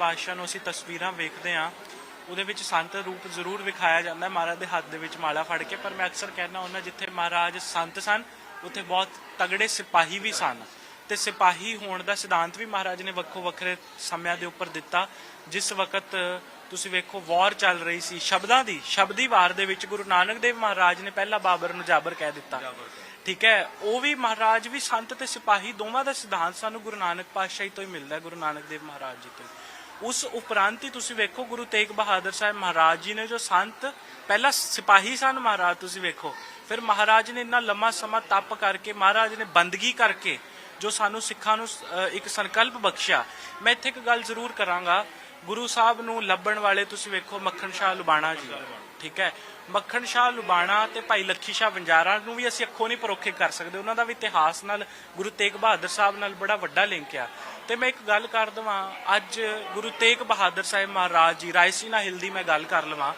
ਪਾਤਸ਼ਾਹ ਨੂੰ ਅਸੀਂ ਤਸਵੀਰਾਂ ਵੇਖਦੇ ਹਾਂ। ਉਹਦੇ ਵਿੱਚ ਸੰਤ ਰੂਪ ਜ਼ਰੂਰ ਵਿਖਾਇਆ ਜਾਂਦਾ ਹੈ। ਮਹਾਰਾਜ ਦੇ ਹੱਥ ਦੇ ਵਿੱਚ ਮਾਲਾ ਫੜ ਕੇ। ਪਰ ਮੈਂ ਅਕਸਰ ਕਹਿਣਾ ਉਹਨਾਂ ਜਿੱਥੇ ਮਹਾਰਾਜ ਸੰਤ ਸਨ, ਉੱਥੇ ਬਹੁਤ ਤਗੜੇ ਸਿਪਾਹੀ ਵੀ ਸਨ। ਤੇ ਸਿਪਾਹੀ ਹੋਣ ਦਾ ਸਿਧਾਂਤ ਵੀ ਮਹਾਰਾਜ ਨੇ ਵੱਖੋ ਵੱਖਰੇ ਸਮਿਆਂ ਦੇ ਉੱਪਰ ਦਿੱਤਾ। ਜਿਸ ਵਕਤ ਤੁਸੀਂ ਵੇਖੋ, ਵਾਰ ਚੱਲ ਰਹੀ ਸੀ। ਸ਼ਬਦਾਂ ਦੀ, ਸ਼ਬਦੀ ਵਾਰ ਦੇ ਵਿੱਚ ਗੁਰੂ ਨਾਨਕ ਦੇਵ ਮਹਾਰਾਜ ਨੇ ਪਹਿਲਾ ਬਾਬਰ ਨੂੰ ਜਾਬਰ ਕਹਿ ਦਿੱਤਾ। ਠੀਕ ਹੈ? ਉਹ ਵੀ ਮਹਾਰਾਜ ਵੀ ਸੰਤ ਤੇ ਸਿਪਾਹੀ ਦੋਵਾਂ ਦਾ ਸਿਧਾਂਤ ਸਾਨੂੰ ਗੁਰੂ ਨਾਨਕ ਪਾਤਸ਼ਾਹੀ ਤੋਂ ਹੀ ਮਿਲਦਾ ਹੈ, ਗੁਰੂ ਨਾਨਕ ਦੇਵ ਮਹਾਰਾਜ ਜੀ ਤੋਂ ਉਸ ਉਪਰੰਤ ਹੀ ਤੁਸੀਂ ਵੇਖੋ ਗੁਰੂ ਤੇਗ ਬਹਾਦਰ ਸਾਹਿਬ ਮਹਾਰਾਜ ਜੀ ਨੇ ਜੋ ਸੰਤ, ਪਹਿਲਾਂ ਸਿਪਾਹੀ ਸਨ ਮਹਾਰਾਜ, ਤੁਸੀਂ ਵੇਖੋ। ਫਿਰ ਮਹਾਰਾਜ ਨੇ ਇੰਨਾ ਲੰਮਾ ਸਮਾਂ ਤਪ ਕਰਕੇ, ਮਹਾਰਾਜ ਨੇ ਬੰਦਗੀ ਕਰਕੇ ਜੋ ਸਾਨੂੰ ਸਿੱਖਾਂ ਨੂੰ ਇੱਕ ਸੰਕਲਪ ਬਖਸ਼ਿਆ। ਮੈਂ ਇੱਥੇ ਇੱਕ ਗੱਲ ਜ਼ਰੂਰ ਕਰਾਂਗਾ। ਗੁਰੂ ਸਾਹਿਬ ਨੂੰ ਲੱਭਣ ਵਾਲੇ ਤੁਸੀਂ ਵੇਖੋ ਮੱਖਣ ਸ਼ਾਹ ਲੁਬਾਣਾ ਜੀ। ਠੀਕ ਹੈ? ਮੱਖਣ ਸ਼ਾਹ ਲੁਬਾਣਾ ਤੇ ਭਾਈ ਲੱਖੀ ਸ਼ਾਹ ਵੰਜਾਰਾ ਨੂੰ ਵੀ ਅਸੀਂ ਅੱਖੋਂ ਨਹੀਂ ਪਰੋਖੇ ਕਰ ਸਕਦੇ। ਉਹਨਾਂ ਦਾ ਵੀ ਇਤਿਹਾਸ ਨਾਲ, ਗੁਰੂ ਤੇਗ ਬਹਾਦਰ ਸਾਹਿਬ ਨਾਲ ਬੜਾ ਵੱਡਾ ਲਿੰਕ ਆ। ਤੇ ਮੈਂ ਇੱਕ ਗੱਲ ਕਰ ਦਵਾਂ। ਅੱਜ ਗੁਰੂ ਤੇਗ ਬਹਾਦਰ ਸਾਹਿਬ ਮਹਾਰਾਜ ਜੀ ਰਾਇਸੀਨਾ ਹਿਲ ਦੀ ਮੈਂ ਗੱਲ ਕਰ ਲਵਾਂ।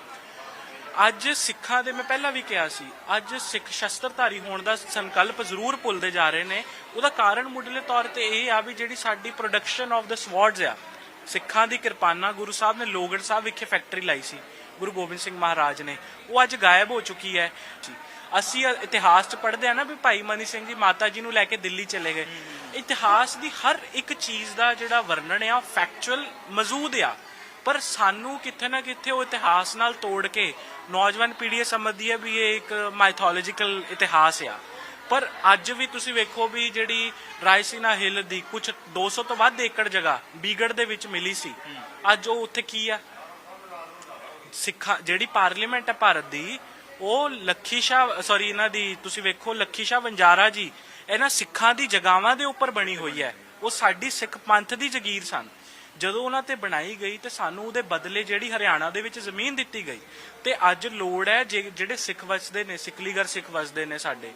ਅੱਜ ਸਿੱਖਾਂ ਦੇ ਮੈਂ ਪਹਿਲਾਂ ਵੀ ਕਿਹਾ ਸੀ, ਅੱਜ ਸਿੱਖ ਸ਼ਸਤਰਧਾਰੀ ਹੋਣ ਦਾ ਸੰਕਲਪ ਜ਼ਰੂਰ ਭੁੱਲਦੇ ਜਾ ਰਹੇ ਨੇ। ਉਹਦਾ ਕਾਰਨ ਮੁੱਢਲੇ ਤੌਰ ਤੇ ਇਹ ਆ ਵੀ ਜਿਹੜੀ ਸਾਡੀ ਪ੍ਰੋਡਕਸ਼ਨ ਆਫ ਦ ਸਵਾਰਡਸ ਆ ਸਿੱਖਾਂ ਦੀ ਕਿਰਪਾਨਾਂ ਗੁਰੂ ਸਾਹਿਬ ਨੇ ਲੋਗੜ ਸਾਹਿਬ ਵਿਖੇ ਫੈਕਟਰੀ ਲਾਈ ਸੀ, ਗੁਰੂ ਗੋਬਿੰਦ ਸਿੰਘ ਮਹਾਰਾਜ ਨੇ। ਉਹ ਅੱਜ ਗਾਇਬ ਹੋ ਚੁੱਕੀ ਹੈ। ਅਸੀਂ ਇਤਿਹਾਸ 'ਚ ਪੜ੍ਹਦੇ ਆ ਨਾ ਵੀ ਭਾਈ ਮਨੀ ਸਿੰਘ ਜੀ ਮਾਤਾ ਜੀ ਨੂੰ ਲੈ ਕੇ ਦਿੱਲੀ ਚਲੇ ਗਏ। ਇਤਿਹਾਸ ਦੀ ਹਰ ਇੱਕ ਚੀਜ਼ ਦਾ ਜਿਹੜਾ ਵਰਣਨ ਆ ਫੈਕਚੁਅਲ ਮੌਜੂਦ ਆ। ਪਰ ਸਾਨੂੰ ਕਿੱਥੇ ਨਾ ਕਿੱਥੇ ਉਹ ਇਤਿਹਾਸ ਨਾਲ ਤੋੜ ਕੇ ਨੌਜਵਾਨ ਪੀੜ੍ਹੀ ਸਮਝਦੀ ਹੈ ਵੀ ਇਹ ਇੱਕ ਮਾਈਥੋਲੋਜੀਕਲ ਇਤਿਹਾਸ ਆ। ਪਰ ਅੱਜ ਵੀ ਤੁਸੀਂ ਵੇਖੋ ਵੀ ਜਿਹੜੀ ਰਾਇਸੀਨਾ ਹਿੱਲ ਦੀ ਕੁਝ 200 ਤੋਂ ਵੱਧ ਏਕੜ ਜਗ੍ਹਾ ਬੀਗੜ ਦੇ ਵਿੱਚ ਮਿਲੀ ਸੀ, ਅੱਜ ਉਹ ਉੱਥੇ ਕੀ ਆ? ਸਿੱਖਾਂ, ਜਿਹੜੀ ਪਾਰਲੀਮੈਂਟ ਹੈ ਭਾਰਤ ਦੀ, ਉਹ ਲੱਖੀ ਸ਼ਾਹ ਸੌਰੀ ਇਹਨਾਂ ਦੀ ਤੁਸੀਂ ਵੇਖੋ, ਲੱਖੀ ਸ਼ਾਹ ਵੰਜਾਰਾ ਜੀ, ਇਹਨਾਂ ਸਿੱਖਾਂ ਦੀ ਜਗਾਵਾਂ ਦੇ ਉੱਪਰ ਬਣੀ ਹੋਈ ਹੈ। ਉਹ ਸਾਡੀ ਸਿੱਖ ਪੰਥ ਦੀ ਜ਼ਗੀਰ ਸਨ। ਜਦੋਂ ਉਹਨਾਂ ਤੇ ਬਣਾਈ ਗਈ ਤੇ ਸਾਨੂੰ ਉਹਦੇ ਬਦਲੇ ਜਿਹੜੀ ਹਰਿਆਣਾ ਦੇ ਵਿੱਚ ਜ਼ਮੀਨ ਦਿੱਤੀ ਗਈ ਤੇ ਅੱਜ ਲੋੜ ਹੈ ਜੇ- ਜਿਹੜੇ ਸਿੱਖ ਵਸਦੇ ਨੇ, ਸਿੱਕਲੀਗਰ ਸਿੱਖ ਵਸਦੇ ਨੇ ਸਾਡੇ